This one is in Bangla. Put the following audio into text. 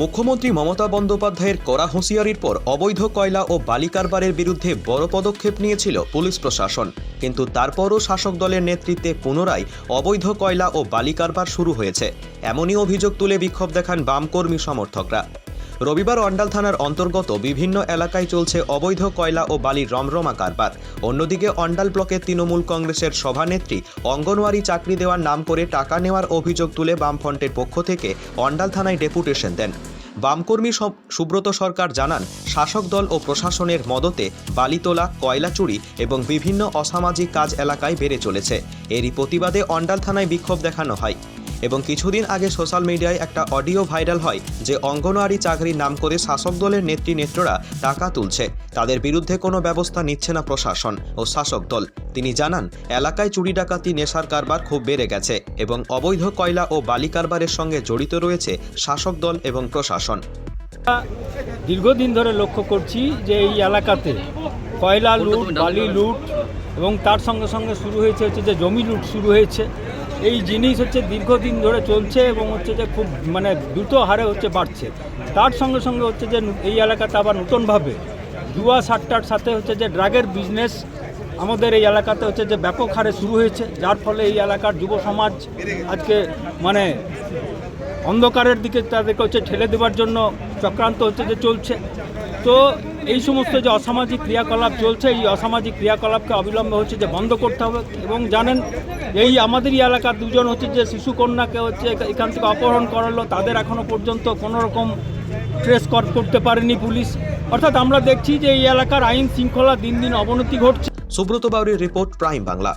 মুখ্যমন্ত্রী মমতা বন্দ্যোপাধ্যায়ের কড়া হুঁশিয়ারির পর অবৈধ কয়লা ও বালি কারবারের বিরুদ্ধে বড় পদক্ষেপ নিয়েছিল পুলিশ প্রশাসন। কিন্তু তারপরও শাসক দলের নেতৃত্বে পুনরায় অবৈধ কয়লা ও বালি কারবার শুরু হয়েছে। এমনই অভিযোগ তুলে বিক্ষোভ দেখান বামকর্মী সমর্থকরা। রবিবার অন্ডাল থানার অন্তর্গত বিভিন্ন এলাকায় চলছে অবৈধ কয়লা ও বালির রমরমা কারবার। অন্যদিকে অন্ডাল ব্লকের তৃণমূল কংগ্রেসের সভানেত্রী অঙ্গনওয়াড়ি চাকরি দেওয়ার নাম করে টাকা নেওয়ার অভিযোগ তুলে বামফ্রন্টের পক্ষ থেকে অন্ডাল থানায় ডেপুটেশন দেন। বামকর্মী সব- সুব্রত সরকার জানান, শাসক দল ও প্রশাসনের মদতে বালি তোলা, কয়লা চুরি এবং বিভিন্ন অসামাজিক কাজ এলাকায় বেড়ে চলেছে। এরই প্রতিবাদে অন্ডাল থানায় বিক্ষোভ দেখানো হয়। এবং কিছুদিন আগে সোশ্যাল মিডিয়ায় একটা অডিও ভাইরাল হয় যে অঙ্গনওয়াড়ি চাকরির নাম করে শাসক দলের নেত্রী নেত্ররা টাকা তুলছে। তাদের বিরুদ্ধে কোনো ব্যবস্থা নিচ্ছে না প্রশাসন ও শাসক দল। তিনি জানান, এলাকায় চুরি ডাকাতি, নেশার কারবার খুব বেড়ে গেছে এবং অবৈধ কয়লা ও বালি কারবারের সঙ্গে জড়িত রয়েছে শাসক দল এবং প্রশাসন। দীর্ঘদিন ধরে লক্ষ্য করছি যে এই এলাকাতে কয়লা লুট, বালি লুট এবং তার সঙ্গে সঙ্গে শুরু হয়েছে হচ্ছে যে জমি লুট শুরু হয়েছে। এই জিনিস হচ্ছে দীর্ঘদিন ধরে চলছে এবং হচ্ছে যে খুব মানে দ্রুত হারে হচ্ছে বাড়ছে। তার সঙ্গে সঙ্গে হচ্ছে যে এই এলাকাতে আবার নতুনভাবে জুয়া সাট্টার সাথে হচ্ছে যে ড্রাগের বিজনেস আমাদের এই এলাকাতে হচ্ছে যে ব্যাপক হারে শুরু হয়েছে, যার ফলে এই এলাকার যুব সমাজ আজকে মানে অন্ধকারের দিকে তাদেরকে হচ্ছে ঠেলে দেওয়ার জন্য চক্রান্ত হচ্ছে যে চলছে। তো এই সমস্ত যে অসামাজিক ক্রিয়াকলাপ চলছে, এই অসামাজিক ক্রিয়াকলাপকে অবিলম্বে হচ্ছে যে বন্ধ করতে হবে। এবং জানেন, এই আমাদেরই এলাকার দুজন হচ্ছে যে শিশু কন্যাকে হচ্ছে এখান থেকে অপহরণ করালো, তাদের এখনও পর্যন্ত কোনো রকম ট্রেস করতে পারেনি পুলিশ। অর্থাৎ আমরা দেখছি যে এই এলাকার আইন শৃঙ্খলা দিন দিন অবনতি ঘটছে। সুব্রত বাউরির রিপোর্ট প্রাইম বাংলা।